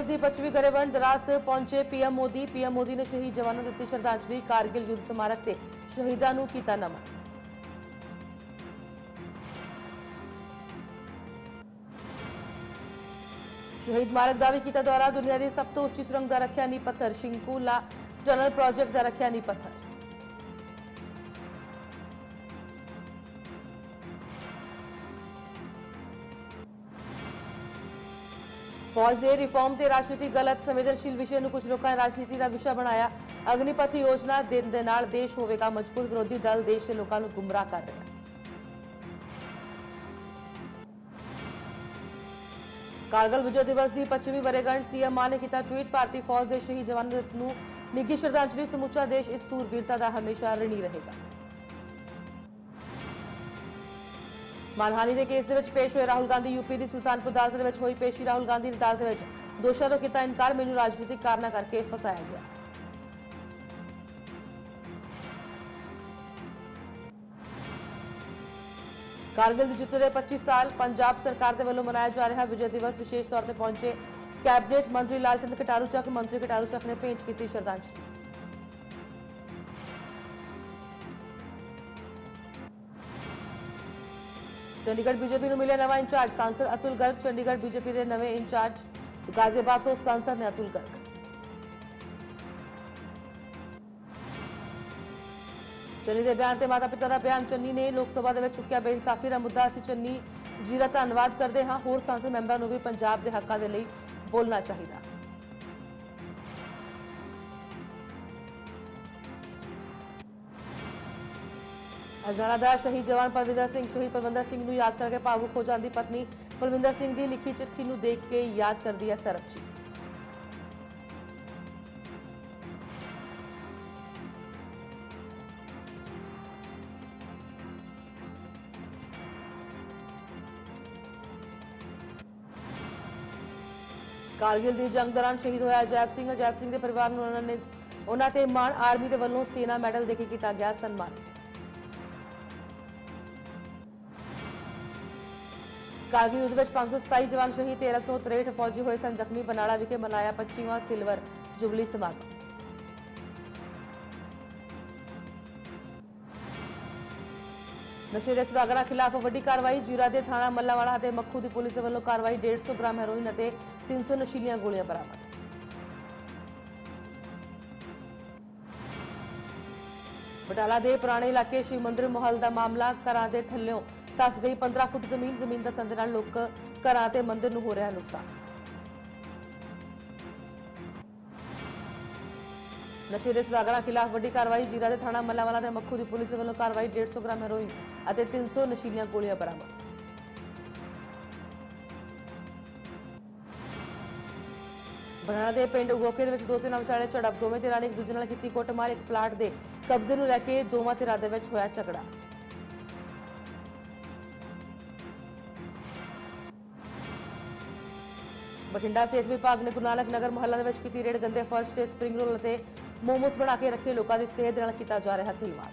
ਦਿਵਸ ਦੀ ਪੱਛਮੀ ਗਰੇਵੰਡ ਦਰਾਸ ਪਹੁੰਚੇ ਪੀਐਮ ਮੋਦੀ। ਪੀਐਮ ਮੋਦੀ ਨੇ ਸ਼ਹੀਦ ਜਵਾਨਾਂ ਨੂੰ ਦਿੱਤੀ ਸ਼ਰਧਾਂਜਲੀ, ਕਾਰਗਿਲ ਯੁੱਧ ਸਮਾਰਕ ਤੇ ਸ਼ਹੀਦਾਂ ਨੂੰ ਕੀਤਾ ਨਮਨ। ਸ਼ਹੀਦ ਮਾਰਗ ਦਾ ਵੀ ਕੀਤਾ ਦੌਰਾ। ਦੁਨੀਆ ਦੀ ਸਭ ਤੋਂ ਉੱਚੀ ਸੁਰੰਗ ਦਾ ਰੱਖਿਆ ਨੀ ਪੱਥਰ। ਸ਼ਿੰਕੂਲਾ ਟਨਲ ਪ੍ਰੋਜੈਕਟ ਦਾ ਰੱਖਿਆ ਨੀ ਪੱਥਰ। ਫੌਜ ਦੇ ਰਿਫਾਰਮ ਤੇ ਰਾਜਨੀਤੀ ਗਲਤ ਸੰਵੇਦਨਸ਼ੀਲ ਵਿਸ਼ੇ ਨੂੰ ਕੁਝ ਲੋਕਾਂ ਨੇ ਰਾਜਨੀਤੀ ਦਾ ਵਿਸ਼ਾ ਬਣਾਇਆ। ਅਗਨੀਪਥ ਯੋਜਨਾ ਦਿਨ ਦੇ ਨਾਲ ਦੇਸ਼ ਹੋਵੇਗਾ ਮਜ਼ਬੂਤ। ਵਿਰੋਧੀ ਦਲ ਦੇਸ਼ ਦੇ ਲੋਕਾਂ ਨੂੰ ਗੁੰਮਰਾਹ ਕਰ ਰਿਹਾ ਹੈ। ਕਾਰਗਲ ਵਿਜੇ ਦਿਵਸ ਦੀ ਪੱਛਮੀ ਵਰੇਗੰਢ ਸੀਐਮ ਮਾਨ ਨੇ ਕੀਤਾ ਟਵੀਟ। ਭਾਰਤੀ ਫੌਜ ਦੇ ਸ਼ਹੀਦ ਜਵਾਨਾਂ ਨੂੰ ਨਿੱਘੀ ਸ਼ਰਧਾਂਜਲੀ। ਸਮੁੱਚਾ ਦੇਸ਼ ਇਸ ਸੂਰਬੀਰਤਾ ਦਾ ਹਮੇਸ਼ਾ ਰਣੀ ਰਹੇਗਾ। ਮਾਨਹਾਨੀ ਦੇ ਕੇਸ ਦੇ ਵਿੱਚ ਪੇਸ਼ ਹੋਏ ਰਾਹੁਲ ਗਾਂਧੀ ਯੂਪੀ ਦੀ ਸੁਲਤਾਨਪੁਰ ਅਦਾਲਤ ਦੇ ਵਿੱਚ ਹੋਈ ਪੇਸ਼ੀ ਰਾਹੁਲ ਗਾਂਧੀ ਦੀ ਅਦਾਲਤ ਦੇ ਵਿੱਚ ਦੋਸ਼ਾਂ ਤੋਂ ਕੀਤਾ ਇਨਕਾਰ, ਮੈਨੂੰ ਰਾਜਨੀਤਿਕ ਕਾਰਨਾਂ ਕਰਕੇ ਫਸਾਇਆ ਗਿਆ। ਕਾਰਗਿਲ ਦੀ ਜਿੱਤ ਦੇ 25 ਸਾਲ ਪੰਜਾਬ ਸਰਕਾਰ ਦੇ ਵੱਲੋਂ ਮਨਾਇਆ ਜਾ ਰਿਹਾ ਵਿਜੇ ਦਿਵਸ ਵਿਸ਼ੇਸ਼ ਤੌਰ ਤੇ ਪਹੁੰਚੇ ਕੈਬਨਿਟ ਮੰਤਰੀ ਲਾਲਚੰਦ ਕਟਾਰੂ ਚੱਕ, ਮੰਤਰੀ ਕਟਾਰੂ ਚੱਕ ਨੇ ਭੇਂਟ ਕੀਤੀ ਸ਼ਰਧਾਂਜਲੀ। ਚੰਡੀਗੜ੍ਹ ਬੀਜੇਪੀ ਨੂੰ ਮਿਲਿਆ ਨਵਾਂ ਇੰਚਾਰਜ। ਸਾਂਸਦ ਅਤੁਲ ਗਰਗ ਚੰਡੀਗੜ੍ਹ ਬੀਜੇਪੀ ਦੇ ਨਵੇਂ ਇੰਚਾਰਜ। ਗਾਜ਼ੀਆਬਾਦ ਤੋਂ ਸਾਂਸਦ ਨੇ ਅਤੁਲ ਗਰਗ। ਚੰਨੀ ਦੇ ਬਿਆਨ ਤੇ ਮਾਤਾ ਪਿਤਾ ਦਾ ਬਿਆਨ, ਚੰਨੀ ਨੇ ਲੋਕ ਸਭਾ ਦੇ ਵਿੱਚ ਚੁੱਕਿਆ ਬੇਇਨਸਾਫੀ ਦਾ ਮੁੱਦਾ ਅਸੀਂ ਚੰਨੀ ਜੀ ਦਾ ਧੰਨਵਾਦ ਕਰਦੇ ਹਾਂ। ਹੋਰ ਸੰਸਦ ਮੈਂਬਰਾਂ ਨੂੰ ਵੀ ਪੰਜਾਬ ਦੇ ਹੱਕਾਂ ਦੇ ਲਈ ਬੋਲਣਾ ਚਾਹੀਦਾ। ਹਜ਼ਾਰਾਂ ਦਾ ਸ਼ਹੀਦ ਜਵਾਨ ਪਰਵਿੰਦਰ ਸਿੰਘ, ਸ਼ਹੀਦ ਪਰਵਿੰਦਰ ਸਿੰਘ ਨੂੰ ਯਾਦ ਕਰਕੇ ਭਾਵੁਕ ਹੋ ਜਾਂਦੀ ਪਤਨੀ ਪਰਵਿੰਦਰ ਸਿੰਘ ਦੀ ਲਿਖੀ ਚਿੱਠੀ ਨੂੰ ਦੇਖ ਕੇ ਯਾਦ ਕਰਦੀ ਹੈ ਸਰਬਜੀਤ। ਕਾਰਗਿਲ ਦੀ ਜੰਗ ਦੌਰਾਨ ਸ਼ਹੀਦ ਹੋਇਆ ਅਜੈਬ ਸਿੰਘ। ਅਜੈਬ ਸਿੰਘ ਦੇ ਪਰਿਵਾਰ ਨੂੰ ਉਹਨਾਂ ਨੇ ਉਹਨਾਂ ਤੇ ਮਾਣ ਆਰਮੀ ਦੇ ਵੱਲੋਂ ਸੇਨਾ ਮੈਡਲ ਦੇ ਕੇ ਕੀਤਾ ਗਿਆ ਸਨਮਾਨਿਤ। ਕਾਰਗਿਲ ਯੁੱਧ ਵਿੱਚ 527 ਜਵਾਨ ਸ਼ਹੀਦ 1363 ਫੌਜੀ ਹੋਏ ਸਨ ਜ਼ਖਮੀ ਬਨਾਲਾ ਵਿਖੇ ਮਨਾਇਆ 25ਵਾਂ ਸਿਲਵਰ ਜੁਬਲੀ ਸਮਾਗਮ ਨਸ਼ੇ ਦੇ ਸੁਦਾਗਰਾਂ ਖਿਲਾਫ ਵੱਡੀ ਕਾਰਵਾਈ ਜੀਰਾ ਦੇ ਥਾਣਾ ਮੱਲਾਵਾਲਾ ਅਤੇ ਮੱਖੂ ਦੀ ਪੁਲਿਸ ਦੇ ਵੱਲੋਂ ਕਾਰਵਾਈ 150 ਗ੍ਰਾਮ ਹੈਰੋਇਨ ਅਤੇ 300 ਨਸ਼ੀਲੀਆਂ ਗੋਲੀਆਂ ਬਰਾਮਦ ਬਟਾਲਾ ਦੇ ਪੁਰਾਣੇ ਇਲਾਕੇ ਸ਼ਿਵ ਮੰਦਿਰ ਮਹੱਲ ਦਾ ਮਾਮਲਾ ਘਰਾਂ ਦੇ ਥੱਲਿਓਂ ਧਸ ਗਈ 15 ਫੁੱਟ ਜ਼ਮੀਨ ਜ਼ਮੀਨ ਦਾ ਸੰਦੇ ਨਾਲ ਲੋਕ ਘਰਾਂ ਤੇ ਮੰਦਿਰ ਨੂੰ ਹੋ ਰਿਹਾ ਨੁਕਸਾਨ। ਨਸ਼ੇ ਸੁਦਾਗਰਾਂ ਖਿਲਾਫ ਵੱਡੀ ਕਾਰਵਾਈ, ਜੀਰਾ ਦੇ ਥਾਣਾ ਮੱਲਾਵਾਲਾ ਦੇ ਮੱਖੂ ਦੀ ਪੁਲਿਸ ਵੱਲੋਂ ਕਾਰਵਾਈ 150 ਗ੍ਰਾਮ ਹੈਰੋਇਨ ਅਤੇ 300 ਨਸ਼ੀਲੀਆਂ ਗੋਲੀਆਂ ਬਰਾਮਦ। ਬਨਾਨਾ ਦੇ ਪਿੰਡ ਉਗੋਕੇ ਦੇ ਵਿੱਚ ਦੋ ਤਿੰਨਾਂ ਵਿਚਾਲੇ ਝੜਪ, ਦੋਵੇਂ ਧਿਰਾਂ ਨੇ ਇੱਕ ਦੂਜੇ ਨਾਲ ਕੀਤੀ ਕੁੱਟਮਾਰ, ਇੱਕ ਪਲਾਟ ਦੇ ਕਬਜ਼ੇ ਨੂੰ ਲੈ ਕੇ ਦੋਵਾਂ ਧਿਰਾਂ ਦੇ ਵਿੱਚ ਹੋਇਆ ਝਗੜਾ। ਬਠਿੰਡਾ ਸਿਹਤ ਵਿਭਾਗ ਨੇ ਗੁਰੂ ਨਾਨਕ ਨਗਰ ਮੁਹੱਲਾ ਦੇ ਵਿੱਚ ਕੀਤੀ ਰੇਡ ਗੰਦੇ ਫਰਸ਼ ਤੇ ਸਪਰਿੰਗ ਰੋਲ ਅਤੇ ਮੋਮੋਸ ਬਣਾ ਕੇ ਰੱਖੇ ਲੋਕਾਂ ਦੀ ਸਿਹਤ ਨਾਲ ਕੀਤਾ ਜਾ ਰਿਹਾ ਖਿਲਵਾੜ।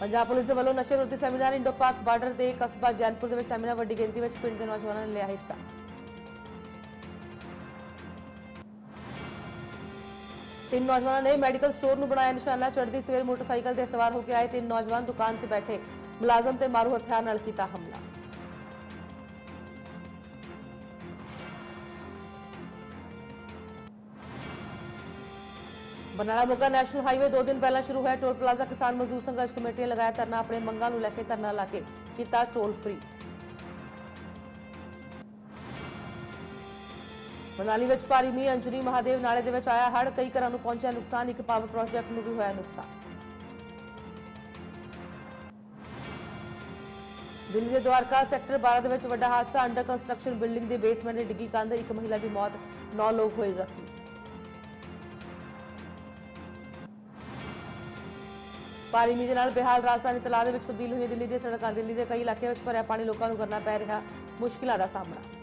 ਪੰਜਾਬ ਪੁਲਿਸ ਦੇ ਵੱਲੋਂ ਨਸ਼ੇ ਵਿਰੋਧੀ ਸੈਮੀਨਾਰ ਇੰਡੋ ਪਾਕ ਬਾਰਡਰ ਦੇ ਕਸਬਾ ਜੈਨਪੁਰ ਦੇ ਵਿੱਚ ਸੈਮੀਨਾਰ ਵੱਡੀ ਗਿਣਤੀ ਵਿੱਚ ਪਿੰਡ ਦੇ ਨੌਜਵਾਨਾਂ ਨੇ ਲਿਆ ਹਿੱਸਾ। ਤਿੰਨ ਨੌਜਵਾਨਾਂ ਨੇ ਮੈਡੀਕਲ ਸਟੋਰ ਨੂੰ ਬਣਾਇਆ ਨਿਸ਼ਾਨਾ ਚੜ੍ਹਦੀ ਸਵੇਰ ਮੋਟਰਸਾਈਕਲ ਤੇ ਸਵਾਰ ਹੋ ਕੇ ਆਏ ਤਿੰਨ ਨੌਜਵਾਨ ਦੁਕਾਨ ਤੇ ਬੈਠੇ ਮੁਲਾਜ਼ਮ ਤੇ ਮਾਰੂ ਹਥਿਆਰ ਨਾਲ ਕੀਤਾ ਹਮਲਾ ਬਰਨਾਲਾ ਮੋਗਾ ਨੈਸ਼ਨਲ ਹਾਈਵੇ 2 ਦਿਨ ਪਹਿਲਾਂ ਸ਼ੁਰੂ ਹੋਇਆ ਟੋਲ ਪਲਾਜ਼ਾ ਕਿਸਾਨ ਮਜ਼ਦੂਰ ਸੰਘਰਸ਼ ਕਮੇਟੀ ਨੇ ਲਗਾਇਆ ਧਰਨਾ ਆਪਣੇ ਮੰਗਾਂ ਨੂੰ ਲੈ ਕੇ ਧਰਨਾ ਲਾ ਕੇ ਕੀਤਾ ਟੋਲ ਫ੍ਰੀ ਮਨਾਲੀ ਵਿੱਚ ਭਾਰੀ ਮੀਂਹ ਅੰਜਨੀ ਮਹਾਦੇਵ ਨਾਲੇ ਦੇ ਵਿੱਚ ਆਇਆ ਹੜ੍ਹ, ਕਈ ਘਰਾਂ ਨੂੰ ਪਹੁੰਚਿਆ ਨੁਕਸਾਨ, ਇੱਕ ਪਾਵਰ ਪ੍ਰੋਜੈਕਟ ਨੂੰ ਵੀ ਹੋਇਆ ਨੁਕਸਾਨ। ਦਿੱਲੀ ਦੇ ਦਵਾਰਕਾ ਸੈਕਟਰ 12 ਦੇ ਵਿੱਚ ਵੱਡਾ ਹਾਦਸਾ, ਅੰਡਰ ਕੰਸਟਰਕਸ਼ਨ ਬਿਲਡਿੰਗ ਦੇ ਬੇਸਮੈਂਟ ਦੀ ਡਿੱਗੀ ਕੰਧ, ਇੱਕ ਮਹਿਲਾ ਦੀ ਮੌਤ 9 ਲੋਕ ਹੋਏ ਜ਼ਖਮੀ। ਭਾਰੀ ਮੀਂਹ ਦੇ ਨਾਲ ਬਿਹਾਲ ਰਾਜਧਾਨੀ ਤਲਾਅ ਦੇ ਵਿੱਚ ਤਬਦੀਲ ਹੋਈਆਂ ਦਿੱਲੀ ਦੀਆਂ ਸੜਕਾਂ, ਦਿੱਲੀ ਦੇ ਕਈ ਇਲਾਕਿਆਂ ਵਿੱਚ ਭਰਿਆ ਪਾਣੀ ਲੋਕਾਂ ਨੂੰ ਕਰਨਾ ਪੈ ਰਿਹਾ ਮੁਸ਼ਕਿਲਾਂ ਦਾ ਸਾਹਮਣਾ।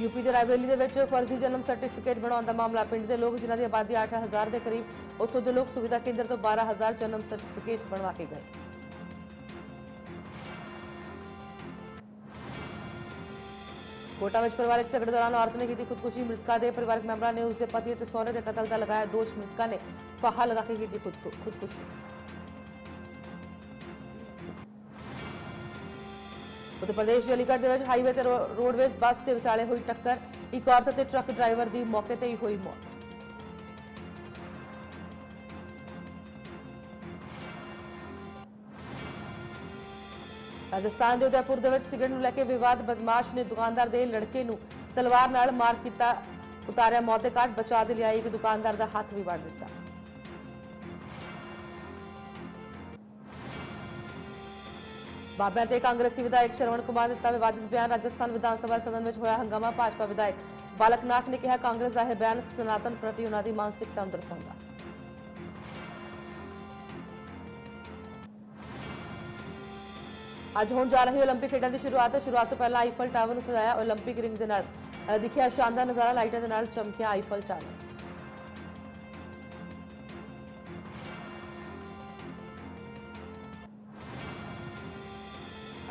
ਯੂਪੀ ਦੇ ਰਾਇਬਰੇਲੀ ਦੇ ਵਿੱਚ ਫਰਜ਼ੀ ਜਨਮ ਸਰਟੀਫਿਕੇਟ ਬਣਾਉਣ ਦਾ ਮਾਮਲਾ ਪਿੰਡ ਦੇ ਲੋਕ ਜਿਨ੍ਹਾਂ ਦੀ ਆਬਾਦੀ 8000 ਦੇ ਕਰੀਬ, ਉੱਥੋਂ ਦੇ ਲੋਕ ਸੁਵਿਧਾ ਕੇਂਦਰ ਤੋਂ 12000 ਜਨਮ ਸਰਟੀਫਿਕੇਟ ਬਣਵਾ ਕੇ ਗਏ। ਕੋਟਾ ਵਿੱਚ ਪਰਿਵਾਰਕ ਝਗੜੇ ਦੌਰਾਨ ਔਰਤ ਨੇ ਕੀਤੀ ਖੁਦਕੁਸ਼ੀ। ਮ੍ਰਿਤਕਾ ਦੇ ਪਰਿਵਾਰਕ ਮੈਂਬਰਾਂ ਨੇ ਉਸਦੇ ਪਤੀ ਅਤੇ ਸਹੁਰੇ ਦੇ ਕਤਲ ਦਾ ਲਗਾਇਆ ਦੋਸ਼। ਮ੍ਰਿਤਕਾ ਨੇ ਫਾਹਾ ਲਗਾ ਕੇ ਕੀਤੀ ਖੁਦਕੁਸ਼ੀ ਉੱਤਰ ਪ੍ਰਦੇਸ਼ ਦੇ ਅਲੀਗੜ੍ਹ ਦੇ ਵਿੱਚ ਹਾਈਵੇ ਤੇ ਰੋਡਵੇਜ਼ ਬੱਸ ਦੇ ਵਿਚਾਲੇ ਹੋਈ ਟੱਕਰ, ਇੱਕ ਔਰਤ ਤੇ ਟਰੱਕ ਡਰਾਈਵਰ ਦੀ ਮੌਕੇ ਤੇ ਹੀ ਹੋਈ ਮੌਤ। ਰਾਜਸਥਾਨ ਦੇ ਉਦੈਪੁਰ ਦੇ ਵਿੱਚ ਸਿਗਰਟ ਨੂੰ ਲੈ ਕੇ ਵਿਵਾਦ, ਬਦਮਾਸ਼ ਨੇ ਦੁਕਾਨਦਾਰ ਦੇ ਲੜਕੇ ਨੂੰ ਤਲਵਾਰ ਨਾਲ ਮਾਰ ਕੀਤਾ, ਉਤਾਰਿਆ ਮੌਤ ਦੇ ਘਾਟ ਬਚਾ ਦੇ ਲਿਆਈ ਇੱਕ ਦੁਕਾਨਦਾਰ ਦਾ ਹੱਥ ਵੀ ਵੜ ਦਿੱਤਾ। ਬਾਬਿਆਂ ਤੇ ਕਾਂਗਰਸੀ ਵਿਧਾਇਕ ਸ਼ਰਵਣ ਕੁਮਾਰ ਨੇ ਦਿੱਤਾ ਵਿਵਾਦਿਤ ਬਿਆਨ ਰਾਜਸਥਾਨ ਵਿਧਾਨ ਸਭਾ ਸਦਨ ਵਿੱਚ ਹੋਇਆ ਹੰਗਾਮਾ ਭਾਜਪਾ ਵਿਧਾਇਕ ਬਾਲਕਨਾਥ ਨੇ ਕਿਹਾ ਕਾਂਗਰਸ ਦਾ ਇਹ ਬਿਆਨ ਸਨਾਤਨ ਪ੍ਰਤੀ ਉਹਨਾਂ ਦੀ ਮਾਨਸਿਕਤਾ ਨੂੰ ਦਰਸਾਉਂਦਾ ਅੱਜ ਹੋਣ ਜਾ ਰਹੀ 올림픽 ਖੇਡਾਂ ਦੀ ਸ਼ੁਰੂਆਤ ਹੈ ਸ਼ੁਰੂਆਤ ਤੋਂ ਪਹਿਲਾਂ ਆਈਫਲ ਟਾਵਰ ਨੂੰ ਸਜਾਇਆ 올림픽 ਰਿੰਗ ਦੇ ਨਾਲ ਅ, ਦਿਖਿਆ ਸ਼ਾਨਦਾਰ ਨਜ਼ਾਰਾ ਲਾਈਟਾਂ ਦੇ ਨਾਲ ਚਮਕਿਆ ਆਈਫਲ ਟਾਵਰ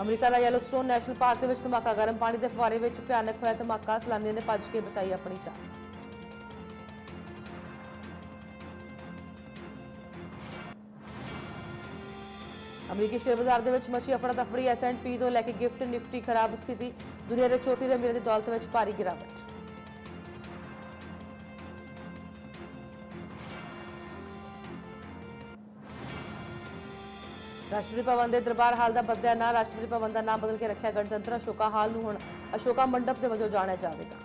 ਅਮਰੀਕਾ ਦਾ ਯੈਲੋਸਟੋਨ ਨੈਸ਼ਨਲ ਪਾਰਕ ਦੇ ਵਿੱਚ ਧਮਾਕਾ ਗਰਮ ਪਾਣੀ ਦੇ ਫੁਆਰੇ ਵਿੱਚ ਭਿਆਨਕ ਹੋਇਆ ਧਮਾਕਾ। ਸੈਲਾਨੀਆਂ ਨੇ ਭੱਜ ਕੇ ਬਚਾਈ ਆਪਣੀ ਜਾਨ। ਅਮਰੀਕੀ ਸ਼ੇਅਰ ਬਾਜ਼ਾਰ ਦੇ ਵਿੱਚ ਮੱਛੀ ਅਫੜਾ ਤਫੜੀ ਐਸਐਂਡਪੀ ਤੋਂ ਲੈ ਕੇ ਗਿਫਟ, ਨਿਫਟੀ ਖਰਾਬ ਸਥਿਤੀ। ਦੁਨੀਆ ਦੇ ਛੋਟੀ ਦੇ ਅਮੀਰ ਦੀ ਦੌਲਤ ਵਿੱਚ ਭਾਰੀ ਗਿਰਾਵਟ। ਰਾਸ਼ਟਰਪਤੀ ਭਵਨ ਦੇ ਦਰਬਾਰ ਹਾਲ ਦਾ ਬਦਲਿਆ ਨਾਂ ਰਾਸ਼ਟਰਪਤੀ ਭਵਨ ਦਾ ਨਾਮ ਬਦਲ ਕੇ ਰੱਖਿਆ ਗਣਤੰਤਰ ਅਸ਼ੋਕਾ ਹਾਲ ਨੂੰ ਹੁਣ ਅਸ਼ੋਕਾ ਮੰਡਪ ਦੇ ਵਜੋਂ ਜਾਣਿਆ ਜਾਵੇਗਾ।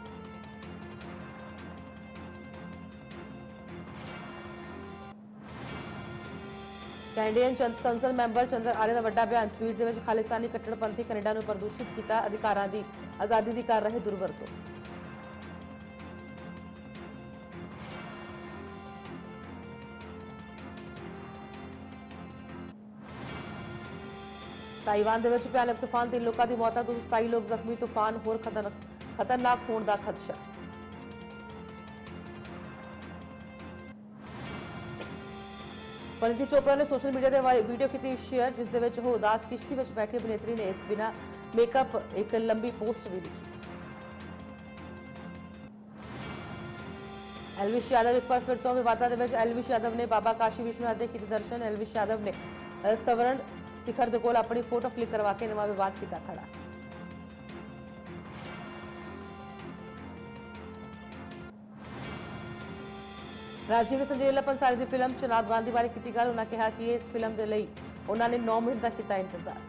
ਕੈਨੇਡੀਅਨ ਸੰਸਦ ਮੈਂਬਰ ਚੰਦਰ ਆਰਿਆ ਦਾ ਵੱਡਾ ਬਿਆਨ ਟਵੀਟ ਦੇ ਵਿੱਚ ਖਾਲਿਸਤਾਨੀ ਕੱਟੜਪੰਥੀ ਕੈਨੇਡਾ ਨੂੰ ਪ੍ਰਦੂਸ਼ਿਤ ਕੀਤਾ ਅਧਿਕਾਰਾਂ ਦੀ ਆਜ਼ਾਦੀ ਦੀ ਕਰ ਰਹੇ ਦੁਰਵਰਤੋਂ। ਤਾਈਵਾਨ ਦੇ ਵਿੱਚ ਭਿਆਨਕ ਤੂਫਾਨ ਤਿੰਨ ਲੋਕਾਂ ਦੀ ਮੌਤਾਂ ਤੋਂ 27 ਲੋਕ ਜ਼ਖਮੀ, ਤੂਫਾਨ ਹੋਰ ਖਤਰਨਾਕ ਹੋਣ ਦਾ ਖਦਸ਼ਾ। ਪਰਿਣੀਤੀ ਚੋਪੜਾ ਨੇ ਸੋਸ਼ਲ ਮੀਡੀਆ ਤੇ ਵੀਡੀਓ ਕੀਤੀ ਸ਼ੇਅਰ, ਜਿਸ ਦੇ ਵਿੱਚ ਉਹ ਉਦਾਸ ਕਿਸ਼ਤੀ ਵਿੱਚ ਬੈਠੀ ਅਭਿਨੇਤਰੀ ਨੇ ਇਸ ਬਿਨਾ ਮੇਕਅਪ ਇੱਕ ਲੰਬੀ ਪੋਸਟ ਵੀ ਲਿਖੀ। ਐਲਵਿਸ਼ ਯਾਦਵ ਇੱਕ ਵਾਰ ਫਿਰ ਤੋਂ ਵਿਵਾਦਾਂ ਦੇ ਵਿੱਚ, ਐਲਵਿਸ਼ ਯਾਦਵ ਨੇ ਬਾਬਾ ਕਾਸ਼ੀ ਵਿਸ਼ਵਨਾਥ ਦੇ ਕੀਤੇ ਦਰਸ਼ਨ। ਐਲਵਿਸ਼ ਯਾਦਵ ਨੇ ਸਵਰਨ ਸਿਖਰ ਦੇ ਕੋਲ ਆਪਣੀ ਫੋਟੋ ਕਲਿੱਕ ਕਰਵਾ ਕੇ ਨਵਾਂ ਵਿਵਾਦ ਕੀਤਾ ਖੜਾ। ਰਾਜੀਵ ਨੇ ਸੰਜੇ ਲੀਲਾ ਪੰਸਾਰੀ ਦੀ ਫਿਲਮ ਚਨਾਬ ਗਾਂਧੀ ਬਾਰੇ ਕੀਤੀ ਗੱਲ। ਉਹਨਾਂ ਕਿਹਾ ਕਿ ਇਸ ਫਿਲਮ ਦੇ ਲਈ ਉਹਨਾਂ ਨੇ 9 ਮਿੰਟ ਦਾ ਕੀਤਾ ਇੰਤਜ਼ਾਰ।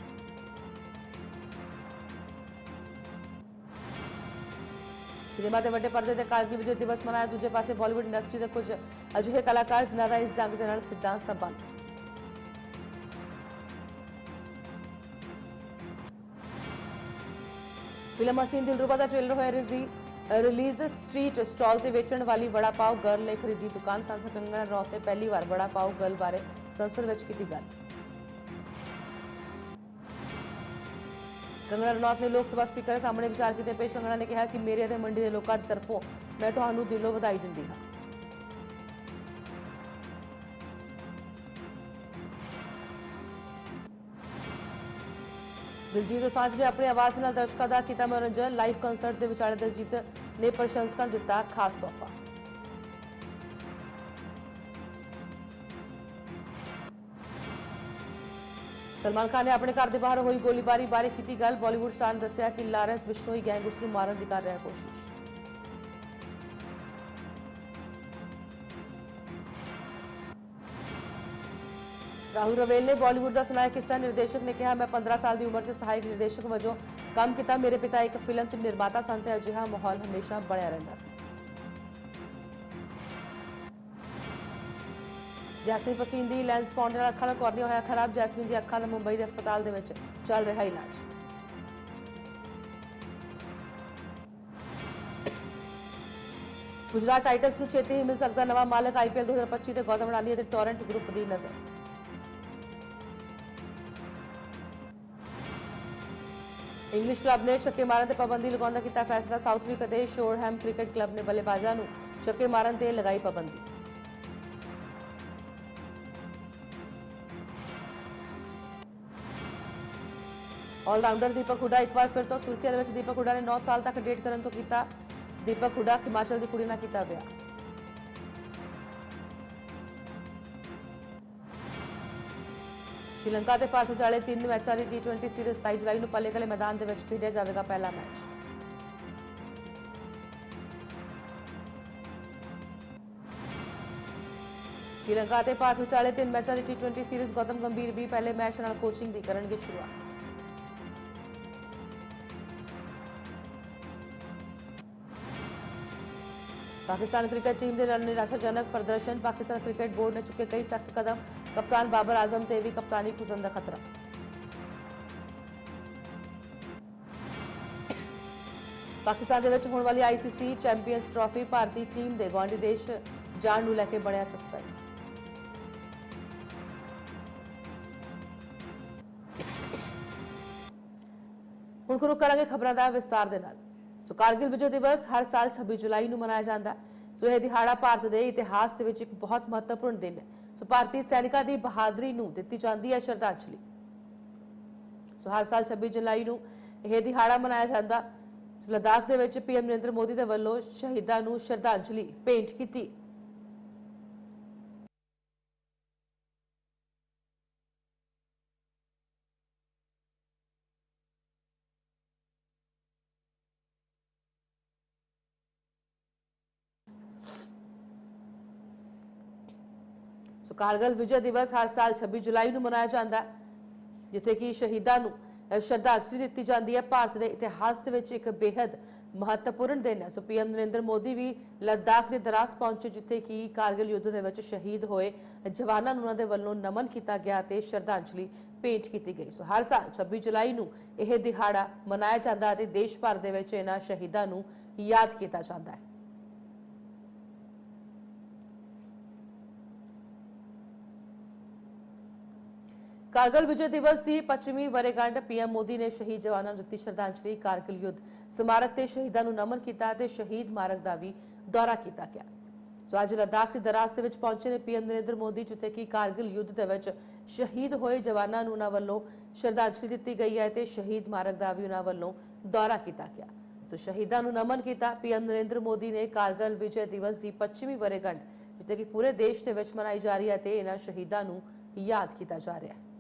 ਸਿਨੇਮਾ ਦੇ ਵੱਡੇ ਪਰਦੇ ਤੇ ਕਾਰਗਿਲ ਵਿਜੇ ਦਿਵਸ ਮਨਾਇਆ। ਦੂਜੇ ਪਾਸੇ ਬਾਲੀਵੁੱਡ ਇੰਡਸਟਰੀ ਦੇ ਕੁਝ ਅਜਿਹੇ ਕਲਾਕਾਰ ਜਿਨ੍ਹਾਂ ਦਾ ਇਸ ਜੰਗ ਦੇ ਨਾਲ ਸਿੱਧਾ ਸੰਬੰਧ ਫਿਲਮ ਹਸੀਨ ਦਿਲਰੂਬਾ ਦਾ ਟ੍ਰੇਲਰ ਹੋਇਆ ਰਿਜ਼ੀ ਰਿਲੀਜ਼ ਸਟਰੀਟ ਸਟਾਲ ਤੇ ਵੇਚਣ ਵਾਲੀ ਵੜਾ ਪਾਓ ਗਰਲ ਨੇ ਖਰੀਦੀ ਦੁਕਾਨ। ਸਾਂਸਦ ਕੰਗਣਾ ਰਣੌਤ ਨੇ ਪਹਿਲੀ ਵਾਰ ਵੜਾ ਪਾਓ ਗਰਲ ਬਾਰੇ ਸੰਸਦ ਵਿੱਚ ਕੀਤੀ ਗੱਲ। ਕੰਗਣਾ ਰਣੌਤ ਨੇ ਲੋਕ ਸਭਾ ਸਪੀਕਰ ਸਾਹਮਣੇ ਵਿਚਾਰ ਕੀਤੇ। ਪੇਸ਼ ਕੰਗਣਾ ਨੇ ਕਿਹਾ ਕਿ ਮੇਰੇ ਅਤੇ ਮੰਡੀ ਦੇ ਲੋਕਾਂ ਦੀ ਤਰਫੋਂ ਮੈਂ ਤੁਹਾਨੂੰ ਦਿਲੋਂ ਵਧਾਈ ਦਿੰਦੀ ਹਾਂ। ਦਿਲਜੀਤ ਦੋਸਾਂਝ ਨੇ ਆਪਣੀ ਆਵਾਜ਼ ਨਾਲ ਦਰਸ਼ਕਾਂ ਦਾ ਕੀਤਾ ਮਨੋਰੰਜਨ। ਲਾਈਵ ਕੰਸਰਟ ਦੇ ਵਿਚਾਲੇ ਦਿਲਜੀਤ ਨੇ ਪ੍ਰਸ਼ੰਸਕਾਂ ਨੂੰ ਦਿੱਤਾ ਖਾਸ ਤੋਹਫਾ। ਸਲਮਾਨ ਖਾਨ ਨੇ ਆਪਣੇ ਘਰ ਦੇ ਬਾਹਰ ਹੋਈ ਗੋਲੀਬਾਰੀ ਬਾਰੇ ਕੀਤੀ ਗੱਲ। ਬਾਲੀਵੁੱਡ ਸਟਾਰ ਨੇ ਦੱਸਿਆ ਕਿ ਲਾਰੈਂਸ ਬਿਸ਼ਨੋਈ ਗੈਂਗ ਉਸ ਨੂੰ ਮਾਰਨ ਦੀ ਕਰ ਰਿਹਾ ਕੋਸ਼ਿਸ਼। ਰਾਹੁਲ ਰਵੇਲ ਨੇ ਬਾਲੀਵੁੱਡ ਦਾ ਸੁਣਾਇਆ ਕਿੱਸਾ ਨਿਰਦੇਸ਼ਕ ਨੇ ਕਿਹਾ ਮੈਂ 15 ਸਾਲ ਦੀ ਉਮਰ 'ਚ ਸਹਾਇਕ ਨਿਰਦੇਸ਼ਕ ਵਜੋਂ ਕੰਮ ਕੀਤਾ ਮੇਰੇ ਪਿਤਾ ਇੱਕ ਫਿਲਮ 'ਚ ਨਿਰਮਾਤਾ ਸਨ ਤੇ ਅਜਿਹਾ ਮਾਹੌਲ ਹਮੇਸ਼ਾ ਬਣਿਆ ਰਹਿੰਦਾ ਸੀ ਜੈਸਮੀਨ ਪਸੀਨ ਦੀ ਲੈਂਸ ਪਾਉਣ ਨਾਲ ਅੱਖਾਂ ਦਾ ਕੋਰਨੀਆ ਹੋਇਆ ਖਰਾਬ ਜੈਸਮੀਨ ਦੀ ਅੱਖਾਂ ਦਾ ਮੁੰਬਈ ਦੇ ਹਸਪਤਾਲ ਦੇ ਵਿੱਚ ਚੱਲ ਰਿਹਾ ਇਲਾਜ ਗੁਜਰਾਤ ਟਾਈਟਨਸ ਨੂੰ ਛੇਤੀ ਹੀ ਮਿਲ ਸਕਦਾ ਨਵਾਂ ਮਾਲਕ ਆਈਪੀਐਲ 2025 ਤੇ ਗੌਤਮ ਅਡਾਨੀ ਅਤੇ ਟੋਰੈਂਟ ਗਰੁੱਪ ਦੀ ਨਜ਼ਰ ਇੰਗਲਿਸ਼ ਕਲੱਬ ਨੇ ਛੱਕੇ ਮਾਰਨ ਤੇ ਪਾਬੰਦੀ ਲਗਾਉਣ ਦਾ ਕੀਤਾ ਫੈਸਲਾ। ਸਾਊਥਵਿਕ ਅਤੇ ਸ਼ੋਰਹੈਮ ਕ੍ਰਿਕਟ ਕਲੱਬ ਨੇ ਬੱਲੇਬਾਜ਼ਾਂ ਨੂੰ ਛੱਕੇ ਮਾਰਨ ਤੇ ਲਗਾਈ ਪਾਬੰਦੀ। ਆਲਰਾਊਂਡਰ ਦੀਪਕ ਹੁੱਡਾ ਇੱਕ ਵਾਰ ਫਿਰ ਤੋਂ ਸੁਰਖੀਆਂ ਦੇ ਵਿੱਚ ਦੀਪਕ ਹੁੱਡਾ ਨੇ 9 ਸਾਲ ਤੱਕ ਡੇਟ ਕਰਨ ਤੋਂ ਕੀਤਾ। ਦੀਪਕ ਹੁੱਡਾ, ਹਿਮਾਚਲ ਦੀ ਕੁੜੀ ਨਾਲ ਕੀਤਾ ਵਿਆਹ। ਸ਼੍ਰੀਲੰਕਾ ਤੇ ਭਾਰਤ ਵਿਚਾਲੇ ਤਿੰਨ ਮੈਚਾਂ ਦੀ T20 ਸੀਰੀਜ਼ 27 ਜੁਲਾਈ ਨੂੰ ਪੱਲੇਕਲੇ ਮੈਦਾਨ ਦੇ ਵਿੱਚ ਖੇਡਿਆ ਜਾਵੇਗਾ ਪਹਿਲਾ ਮੈਚ। ਸ਼੍ਰੀਲੰਕਾ ਤੇ ਭਾਰਤ ਵਿਚਾਲੇ ਤਿੰਨ ਮੈਚਾਂ ਦੀ T20 ਸੀਰੀਜ਼ ਗੌਤਮ ਗੰਭੀਰ ਵੀ ਪਹਿਲੇ ਮੈਚ ਨਾਲ ਕੋਚਿੰਗ ਦੀ ਕਰਨਗੇ ਸ਼ੁਰੂਆਤ। ਪਾਕਿਸਤਾਨ ਕ੍ਰਿਕਟ ਟੀਮ ਦੇ ਨਾਲ ਨਿਰਾਸ਼ਾਜਨਕ ਪ੍ਰਦਰਸ਼ਨ, ਪਾਕਿਸਤਾਨ ਕ੍ਰਿਕਟ ਬੋਰਡ ਨੇ ਚੁੱਕੇ ਕਈ ਸਖਤ ਕਦਮ। ਕਪਤਾਨ ਬਾਬਰ ਆਜ਼ਮ ਤੇ ਵੀ ਕਪਤਾਨੀ ਖੁਜ਼ਨ ਦਾ ਖਤਰਾ। ਪਾਕਿਸਤਾਨ ਦੇ ਵਿੱਚ ਹੋਣ ਵਾਲੀ ਆਈਸੀਸੀ ਚੈਂਪੀਅਨਸ ਟਰਾਫੀ ਭਾਰਤੀ ਟੀਮ ਦੇ ਗਵਾਂਢੀ ਦੇਸ਼ ਜਾਣ ਨੂੰ ਲੈ ਕੇ ਬਣਿਆ ਸਸਪੈਂਸ ਹੁਣ ਸ਼ੁਰੂ ਕਰਾਂਗੇ ਖਬਰਾਂ ਦਾ ਵਿਸਤਾਰ ਦੇ ਨਾਲ। ਸੋ ਕਾਰਗਿਲ ਵਿਜੇ ਦਿਵਸ ਹਰ ਸਾਲ 26 ਜੁਲਾਈ ਨੂੰ ਮਨਾਇਆ ਜਾਂਦਾ ਹੈ। ਸੋ ਇਹ ਦਿਹਾੜਾ ਭਾਰਤ ਦੇ ਇਤਿਹਾਸ ਦੇ ਵਿੱਚ ਇੱਕ ਬਹੁਤ ਮਹੱਤਵਪੂਰਨ ਦਿਨ ਹੈ। ਸੋ ਭਾਰਤੀ ਸੈਨਿਕਾਂ ਦੀ ਬਹਾਦਰੀ ਨੂੰ ਦਿੱਤੀ ਜਾਂਦੀ ਹੈ ਸ਼ਰਧਾਂਜਲੀ। ਸੋ ਹਰ ਸਾਲ 26 ਜੁਲਾਈ ਨੂੰ ਇਹ ਦਿਹਾੜਾ ਮਨਾਇਆ ਜਾਂਦਾ। ਸੋ ਲਦਾਖ ਦੇ ਵਿੱਚ ਪੀਐਮ ਨਰਿੰਦਰ ਮੋਦੀ ਦੇ ਵੱਲੋਂ ਸ਼ਹੀਦਾਂ ਨੂੰ ਸ਼ਰਧਾਂਜਲੀ ਭੇਂਟ ਕੀਤੀ। ਕਾਰਗਿਲ ਵਿਜੇ ਦਿਵਸ ਹਰ ਸਾਲ 26 ਜੁਲਾਈ ਨੂੰ ਮਨਾਇਆ ਜਾਂਦਾ ਹੈ, ਜਿੱਥੇ ਕਿ ਸ਼ਹੀਦਾਂ ਨੂੰ ਸ਼ਰਧਾਂਜਲੀ ਦਿੱਤੀ ਜਾਂਦੀ ਹੈ। ਭਾਰਤ ਦੇ ਇਤਿਹਾਸ ਦੇ ਵਿੱਚ ਇੱਕ ਬੇहद ਮਹੱਤਵਪੂਰਨ ਦਿਨ ਹੈ। ਸੋ ਪੀਐਮ ਨਰਿੰਦਰ ਮੋਦੀ ਵੀ ਲੱਦਾਖ ਦੇ ਦਰਾਸ ਪਹੁੰਚੇ, ਜਿੱਥੇ ਕਿ ਕਾਰਗਿਲ ਯੁੱਧ ਦੇ ਵਿੱਚ ਸ਼ਹੀਦ ਹੋਏ ਜਵਾਨਾਂ ਨੂੰ ਉਹਨਾਂ ਦੇ ਵੱਲੋਂ ਨਮਨ ਕੀਤਾ ਗਿਆ ਤੇ ਸ਼ਰਧਾਂਜਲੀ ਭੇਂਟ ਕੀਤੀ ਗਈ। ਸੋ ਹਰ ਸਾਲ 26 ਜੁਲਾਈ ਨੂੰ ਇਹ ਦਿਹਾੜਾ ਮਨਾਇਆ ਜਾਂਦਾ ਹੈ ਤੇ ਦੇਸ਼ ਭਰ ਦੇ ਵਿੱਚ ਇਹਨਾਂ ਸ਼ਹੀਦਾਂ ਨੂੰ ਯਾਦ ਕੀਤਾ ਜਾਂਦਾ ਹੈ। ਕਾਰਗਿਲ ਵਿਜੇ ਦਿਵਸ ਦੀ ਪੱਛਮੀ ਵਰੇਗੰਢ ਪੀਐਮ ਮੋਦੀ ਨੇ ਸ਼ਹੀਦ ਜਵਾਨਾਂ ਨੂੰ ਦਿੱਤੀ ਸ਼ਰਧਾਂਜਲੀ, ਕਾਰਗਿਲ ਯੁੱਧ ਸਮਾਰਕ ਤੇ ਸ਼ਹੀਦਾਂ ਨੂੰ ਨਮਨ ਕੀਤਾ ਤੇ ਸ਼ਹੀਦ ਮਾਰਗ ਦਾ ਵੀ ਦੌਰਾ ਕੀਤਾ ਗਿਆ। ਸੋ ਅੱਜ ਲਦਾਖ ਦੀ ਦਰਾਸ ਦੇ ਵਿੱਚ ਪਹੁੰਚੇ ਨੇ ਪੀਐਮ ਨਰਿੰਦਰ ਮੋਦੀ, ਜਿੱਥੇ ਕਿ ਕਾਰਗਿਲ ਯੁੱਧ ਦੇ ਵਿੱਚ ਸ਼ਹੀਦ ਹੋਏ ਜਵਾਨਾਂ ਨੂੰ ਉਹਨਾਂ ਵੱਲੋਂ ਸ਼ਰਧਾਂਜਲੀ ਦਿੱਤੀ ਗਈ ਹੈ ਤੇ ਸ਼ਹੀਦ ਮਾਰਗ ਦਾ ਵੀ ਉਹਨਾਂ ਵੱਲੋਂ ਦੌਰਾ ਕੀਤਾ ਗਿਆ। ਸੋ ਸ਼ਹੀਦਾਂ ਨੂੰ ਨਮਨ ਕੀਤਾ ਪੀਐਮ ਨਰਿੰਦਰ ਮੋਦੀ ਨੇ ਕਾਰਗਿਲ ਵਿਜੇ ਦਿਵਸ ਦੀ ਪੱਛਮੀ ਵਰੇਗੰਢ ਜਿੱਥੇ ਕਿ ਪੂਰੇ ਦੇਸ਼ ਦੇ ਵਿੱਚ ਮਨਾਈ ਜਾ ਰਹੀ ਹੈ ਤੇ ਇਹਨਾਂ ਸ਼ਹੀਦਾਂ ਨੂੰ ਯਾਦ ਕੀਤਾ ਜਾ ਰਿਹਾ ਹੈ।